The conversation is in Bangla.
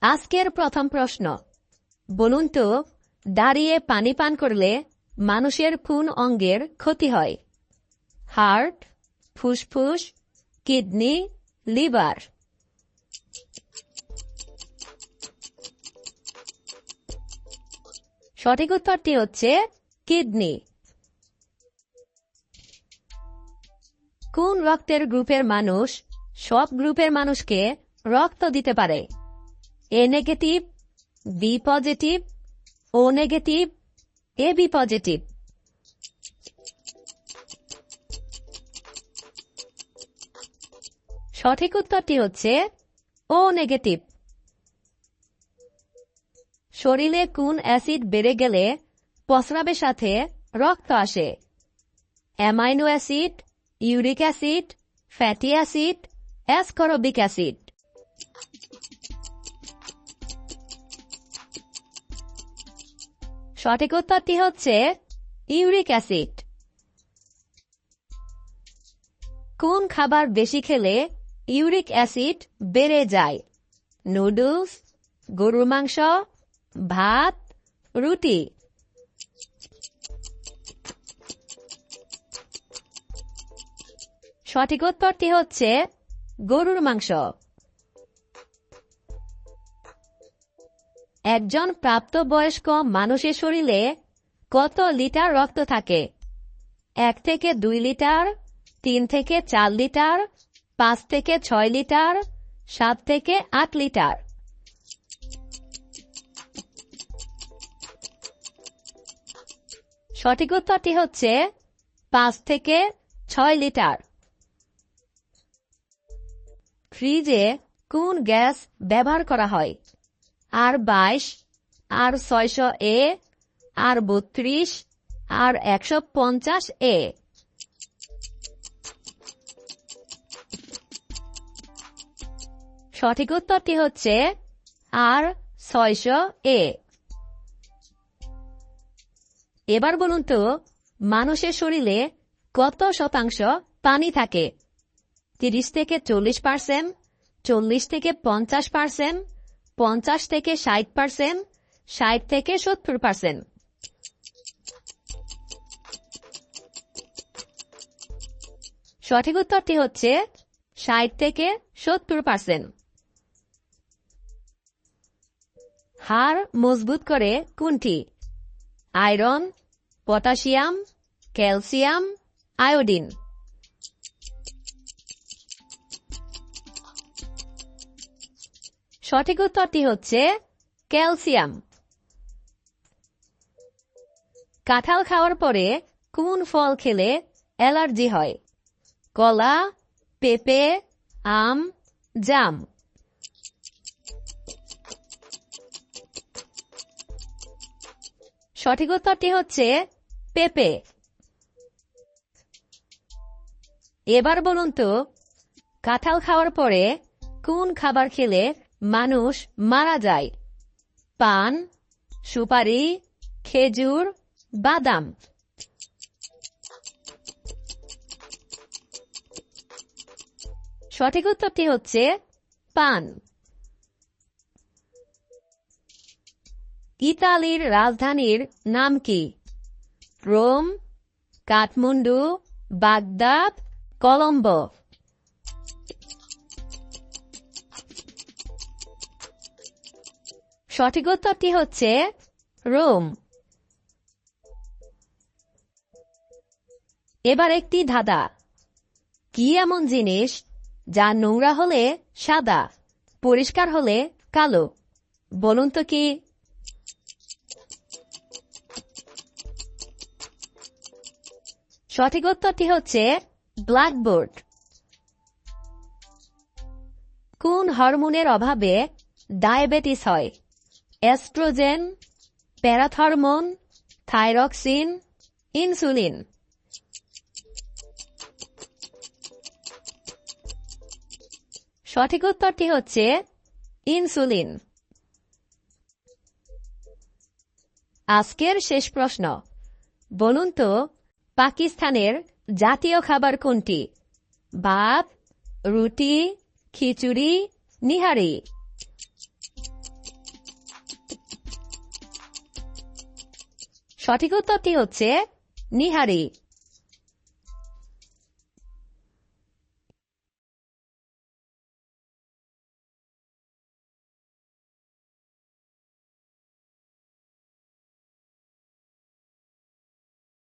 আজকের প্রথম প্রশ্ন। বলুন তো, দাঁড়িয়ে পানি পান করলে মানুষের কোন অঙ্গের ক্ষতি হয়। হার্ট, ফুসফুস, কিডনি, লিভার। সঠিক উত্তরটি হচ্ছে কিডনি। কোন রক্তের গ্রুপের মানুষ সব গ্রুপের মানুষকে রক্ত দিতে পারে? A negative B positive O negative A B positive সঠিক উত্তরটি হচ্ছে ও নেগেটিভ শরীরে কোন অ্যাসিড বেড়ে গেলে প্রস্রাবের সাথে রক্ত আসে? Amino acid, uric acid, fatty acid, ascorbic acid. সঠিক উত্তরটি হচ্ছে ইউরিক অ্যাসিড। কোন খাবার বেশি খেলে ইউরিক অ্যাসিড বেড়ে যায়? নুডলস, গরুর মাংস, ভাত, রুটি। সঠিক উত্তরটি হচ্ছে গরুর মাংস। একজন প্রাপ্তবয়স্ক মানুষের শরীরে কত লিটার রক্ত থাকে? এক থেকে দুই লিটার, তিন থেকে চার লিটার, পাঁচ থেকে ছয় লিটার, সাত থেকে আট লিটার। সঠিক উত্তরটি হচ্ছে পাঁচ থেকে ছয় লিটার। ফ্রিজে কোন গ্যাস ব্যবহার করা হয়? আর বাইশ, আর ছয়শো এ, আর বত্রিশ, আর একশো পঞ্চাশ এ। সঠিক উত্তরটি হচ্ছে আর ছয়শো এ। এবার বলুন তো, মানুষের শরীরে কত শতাংশ পানি থাকে? তিরিশ থেকে চল্লিশ পার্সেন্ট, চল্লিশ থেকে পঞ্চাশ পার্সেন্ট পঞ্চাশ থেকে ষাট পার্সেন্ট ষাট থেকে সত্তর পার্সেন্ট সঠিক উত্তরটি হচ্ছে ষাট থেকে সত্তর পার্সেন্ট হাড় মজবুত করে কোনটি? Iron, potassium, calcium, iodine. সঠিক উত্তরটি হচ্ছে ক্যালসিয়াম। কাঁঠাল খাওয়ার পরে কোন ফল খেলে অ্যালার্জি হয়। কলা, পেঁপে, আম, জাম। সঠিক উত্তরটি হচ্ছে পেঁপে। এবার বলুন তো, কাঁঠাল খাওয়ার পরে কোন খাবার খেলে মানুষ মারা যায়। পান, সুপারি, খেজুর, বাদাম। সঠিক উত্তরটি হচ্ছে পান। ইতালির রাজধানীর নাম কি? Rome, Kathmandu, Baghdad, Colombo. সঠিক উত্তরটি হচ্ছে রোম। এবার একটি ধাঁধা। কি এমন জিনিস যা নোংরা হলে সাদা, পরিষ্কার হলে কালো? বলুন তো কি? সঠিক উত্তরটি হচ্ছে ব্ল্যাকবোর্ড। কোন হরমোনের অভাবে ডায়াবেটিস হয়? Estrogen, parathormone, thyroxine, insulin. সঠিক উত্তরটি হচ্ছে ইনসুলিন। আজকের শেষ প্রশ্ন। বলুন তো, পাকিস্তানের জাতীয় খাবার কোনটি? ভাত, রুটি, খিচুড়ি, নিহারি। সঠিক উত্তরটি হচ্ছে নিহারি।